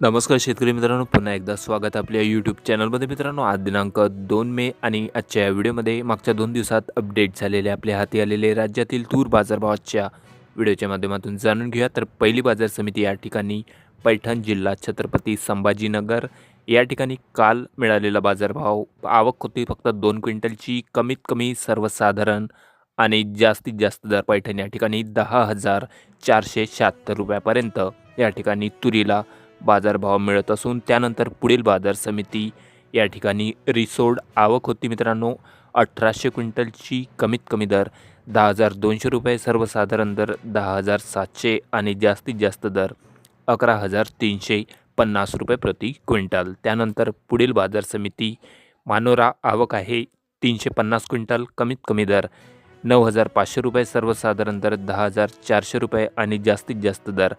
नमस्कार शेतकरी मित्रांनो पुन्हा एकदा स्वागत आपल्या यूट्यूब चॅनलमध्ये मित्रांनो आज दिनांक दोन मे आणि आजच्या या व्हिडिओमध्ये मागच्या दोन दिवसात अपडेट झालेले आपल्या हाती आलेले राज्यातील तूर बाजारभावाच्या व्हिडिओच्या माध्यमातून जाणून घेऊया. तर पहिली बाजार समिती या ठिकाणी पैठण जिल्हा छत्रपती संभाजीनगर. या ठिकाणी काल मिळालेला बाजारभाव आवक होती फक्त दोन क्विंटलची. कमीत कमी सर्वसाधारण आणि जास्तीत जास्त दर पैठण या ठिकाणी दहा हजार चारशे शहात्तर रुपयापर्यंत या ठिकाणी तुरीला बाजारभाव मिळत असून त्यानंतर पुढील बाजार समिती या ठिकाणी रिसोड आवक होती मित्रांनो. अठराशे क्विंटलची कमीत कमी दर दहा हजार दोनशे रुपये सर्वसाधारण दर दहा हजार सातशे आणि जास्तीत जास्त दर अकरा हजार तीनशे पन्नास रुपये प्रति क्विंटल. त्यानंतर पुढील बाजार समिती मानोरा आवक आहे तीनशे पन्नास क्विंटल कमीत कमी दर नऊ हजार पाचशे रुपये सर्वसाधारण दर दहा हजार चारशे रुपये आणि जास्तीत जास्त दर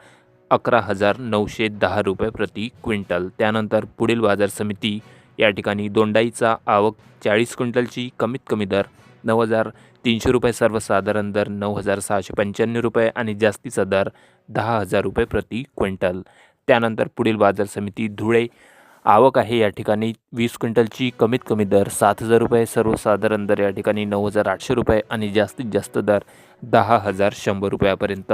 अकरा हजार नऊशे दहा रुपये प्रति क्विंटल. त्यानंतर पुढील बाजार समिती या ठिकाणी दोंडाईचा आवक चाळीस क्विंटलची कमीत कमी दर नऊ हजार तीनशे रुपये सर्वसाधारण दर नऊ हजार सहाशे पंच्याण्णव रुपये आणि जास्तीचा दर दहा हजार रुपये प्रति क्विंटल. त्यानंतर पुढील बाजार समिती धुळे आवक आहे या ठिकाणी. वीस क्विंटलची कमीत कमी दर सात हजार रुपये सर्वसाधारण दर या ठिकाणी नऊ हजार आठशे रुपये आणि जास्तीत जास्त दर दहा हजार शंभर रुपयापर्यंत.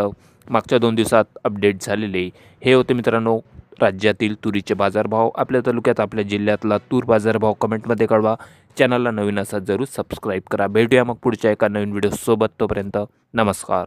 मागच्या दोन दिवसात अपडेट झालेले हे होते मित्रांनो राज्यातील तुरीचे बाजारभाव. आपल्या तालुक्यात आपल्या जिल्ह्यातला तूर बाजारभाव कमेंटमध्ये कळवा. चॅनलला नवीन असा जरूर सबस्क्राईब करा. भेटूया मग पुढच्या एका नवीन व्हिडिओसोबत तोपर्यंत नमस्कार.